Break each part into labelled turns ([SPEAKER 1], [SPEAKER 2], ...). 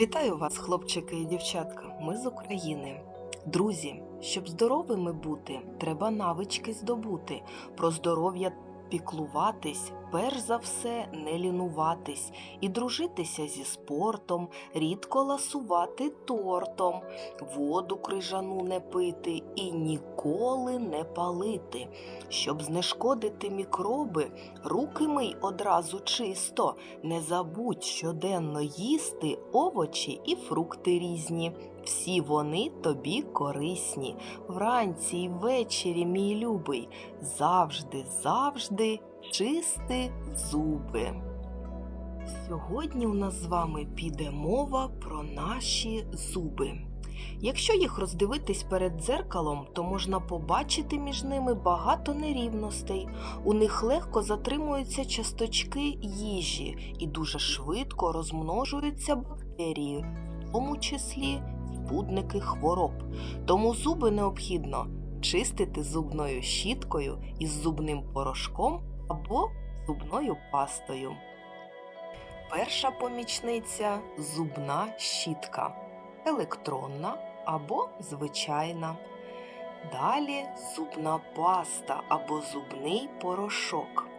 [SPEAKER 1] Вітаю вас, хлопчики і дівчатка. Ми з України. Друзі, щоб здоровими бути, треба навички здобути. Про здоров'я піклуватись, перш за все не лінуватись і дружитися зі спортом, рідко ласувати тортом, воду крижану не пити і ніколи не палити. Щоб знешкодити мікроби, руки мий одразу чисто. Не забудь щоденно їсти овочі і фрукти різні. Всі вони тобі корисні. Вранці й ввечері, мій любий, завжди, завжди чисти зуби. Сьогодні у нас з вами піде мова про наші зуби. Якщо їх роздивитись перед дзеркалом, то можна побачити між ними багато нерівностей. У них легко затримуються часточки їжі і дуже швидко розмножуються бактерії, в тому числі збудники хвороб. Тому зуби необхідно чистити зубною щіткою із зубним порошком або зубною пастою. Перша помічниця зубна щітка електронна або звичайна. Далі зубна паста або зубний порошок.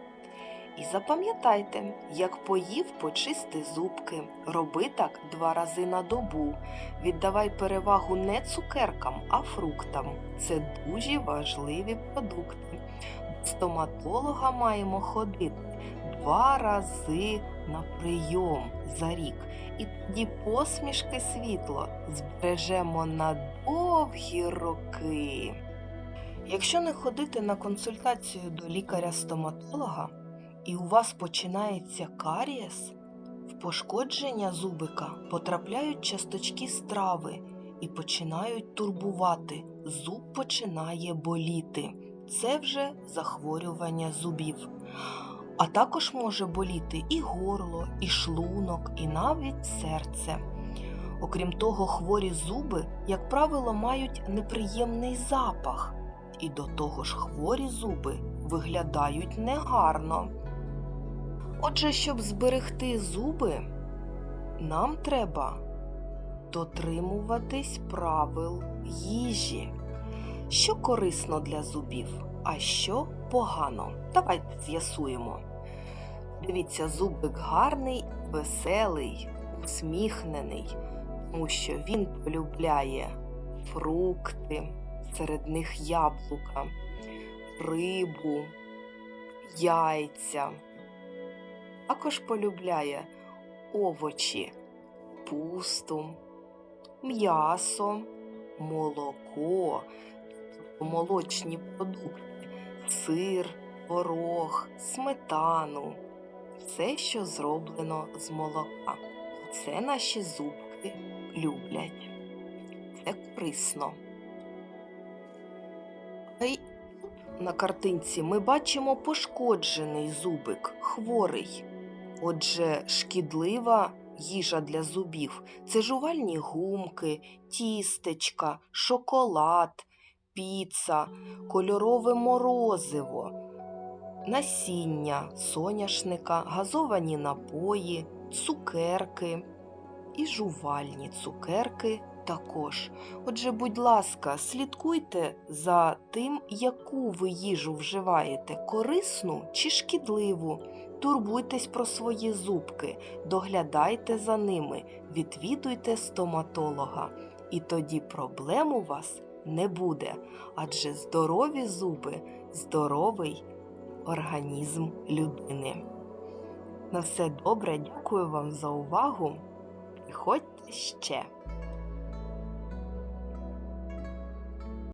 [SPEAKER 1] І запам'ятайте, як поїв, почисти зубки. Роби так два рази на добу. Віддавай перевагу не цукеркам, а фруктам. Це дуже важливі продукти. До стоматолога маємо ходити два рази на прийом за рік. І тоді посмішки світло збережемо на довгі роки. Якщо не ходити на консультацію до лікаря-стоматолога, і у вас починається карієс, в пошкодження зубика потрапляють часточки страви і починають турбувати, зуб починає боліти. Це вже захворювання зубів. А також може боліти і горло, і шлунок, і навіть серце. Окрім того, хворі зуби, як правило, мають неприємний запах, і до того ж хворі зуби виглядають негарно. Отже, щоб зберегти зуби, нам треба дотримуватись правил їжі, що корисно для зубів, а що погано. Давайте з'ясуємо. Дивіться, зубик гарний, веселий, усміхнений, тому що він полюбляє фрукти, серед них яблука, рибу, яйця. Також полюбляє овочі, пусту, м'ясо, молоко, молочні продукти, сир, творог, сметану, все, що зроблено з молока. Це наші зубки люблять. Це корисно. На картинці ми бачимо пошкоджений зубик, хворий. Отже, шкідлива їжа для зубів це жувальні гумки, тістечка, шоколад, піца, кольорове морозиво, насіння соняшника, газовані напої, цукерки і жувальні цукерки також. Отже, будь ласка, слідкуйте за тим, яку ви їжу вживаєте, корисну чи шкідливу. Турбуйтесь про свої зубки, доглядайте за ними, відвідуйте стоматолога. І тоді проблем у вас не буде, адже здорові зуби здоровий організм людини. На все добре, дякую вам за увагу. Приходьте ще!